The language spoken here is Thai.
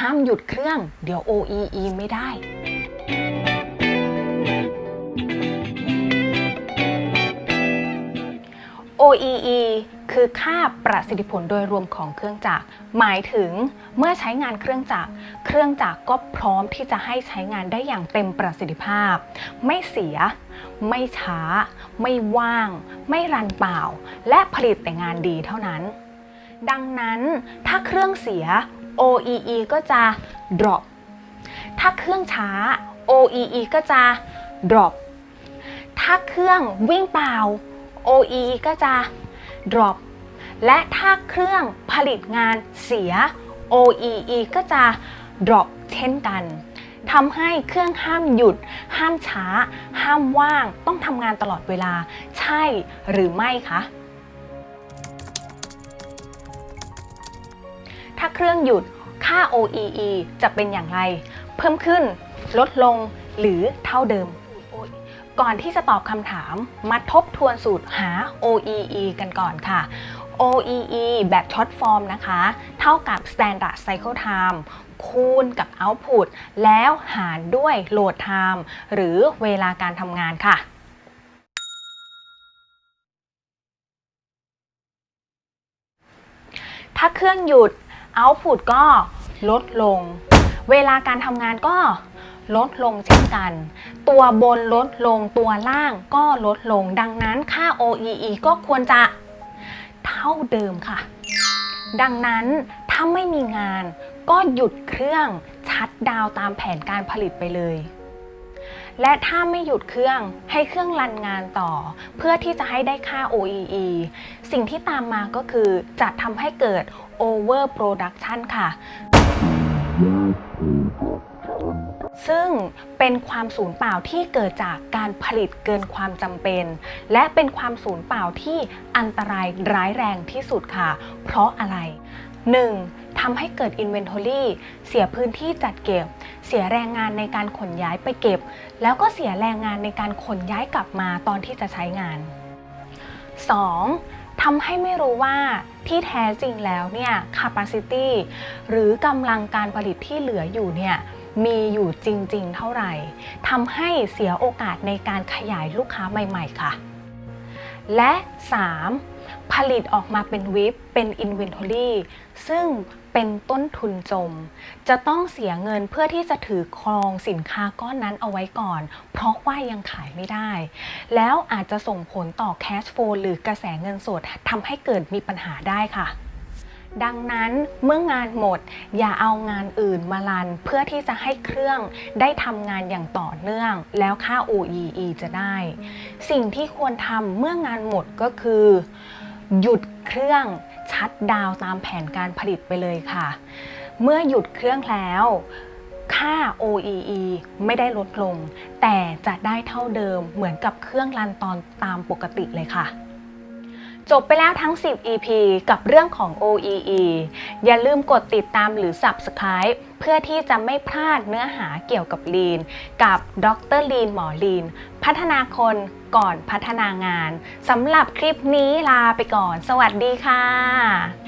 ห้ามหยุดเครื่อง เดี๋ยว OEE ไม่ได้ OEE คือค่าประสิทธิผลโดยรวมของเครื่องจักร หมายถึงเมื่อใช้งานเครื่องจักร เครื่องจักรก็พร้อมที่จะให้ใช้งานได้อย่างเต็มประสิทธิภาพ ไม่เสีย ไม่ช้า ไม่ว่าง ไม่รันเปล่า และผลิตแต่งานดีเท่านั้น ดังนั้นถ้าเครื่องเสีย OEE ก็จะ drop ถ้าเครื่องช้า OEE ก็จะ drop ถ้าเครื่องวิ่งเปล่า OEE ก็จะ drop และถ้าเครื่องผลิตงานเสีย OEE ก็จะ drop เช่นกันทำให้เครื่องห้ามหยุด ห้ามช้า ห้ามว่าง ต้องทำงานตลอดเวลา ใช่หรือไม่คะ ถ้าเครื่องหยุด ค่า OEE จะเป็นอย่างไร เพิ่มขึ้น ลดลง หรือเท่าเดิม ก่อนที่จะตอบคำถาม มาทบทวนสูตรหา OEE กันก่อนค่ะ OEE แบบช็อตฟอร์มนะคะ เท่ากับ Standard Cycle Time คูณกับ Output แล้วหารด้วย Load Time หรือเวลาการทำงานค่ะถ้าเครื่องหยุด Output ก็ ลดลง เวลาการทำงานก็ลดลงเช่นกัน ตัวบนลดลงตัวล่างก็ลดลง ดังนั้นค่า OEE ก็ควรจะเท่าเดิมค่ะ ดังนั้นถ้าไม่มีงานก็หยุดเครื่องชัดดาวตามแผนการผลิตไปเลย และถ้าไม่หยุดเครื่องให้เครื่องรันงานต่อ เพื่อที่จะให้ได้ค่า OEE สิ่งที่ตามมาก็คือจะทำให้เกิด over production ค่ะ ซึ่งเป็นความสูญเปล่าที่เกิดจากการผลิตเกินความจำเป็น และเป็นความสูญเปล่าที่อันตรายร้ายแรงที่สุดค่ะ เพราะอะไร 1. ทำให้เกิด Inventory เสียพื้นที่จัดเก็บ เสียแรงงานในการขนย้ายไปเก็บ แล้วก็เสียแรงงานในการขนย้ายกลับมาตอนที่จะใช้งาน 2. ทำให้ไม่รู้ว่าที่แท้จริงแล้วเนี่ย capacity หรือกำลังการผลิตที่เหลืออยู่เนี่ย มีอยู่จริง ๆ เท่าไหร่ทำให้เสียโอกาสในการขยายลูกค้าใหม่ ๆ ค่ะ และ 3. ผลิตออกมาเป็นวิปเป็น Inventory ซึ่งเป็นต้นทุนจม จะต้องเสียเงินเพื่อที่จะถือครองสินค้าก้อนนั้นเอาไว้ก่อน เพราะว่ายังขายไม่ได้ แล้วอาจจะส่งผลต่อ cash flow หรือกระแสเงินสดทำให้เกิดมีปัญหาได้ค่ะ ดังนั้นเมื่องานหมดอย่าเอางานอื่นมาลัน เพื่อที่จะให้เครื่องได้ทำงานอย่างต่อเนื่อง แล้วค่า OEE จะได้ สิ่งที่ควรทำเมื่องานหมดก็คือ หยุดเครื่องชัดดาวตามแผนการผลิตไปเลยค่ะ เมื่อหยุดเครื่องแล้วค่า OEE ไม่ได้ลดลง แต่จะได้เท่าเดิมเหมือนกับเครื่องรันตอนตามปกติเลยค่ะ จบไปแล้วทั้ง 10 EP กับเรื่องของ OEE อย่าลืมกดติดตามหรือ Subscribe เพื่อที่จะไม่พลาดเนื้อหาเกี่ยวกับ Lean กับดรลีนหมอลีน พัฒนาคนก่อนพัฒนางานสำหรับคลิปนี้ลาไปก่อน สวัสดีค่ะ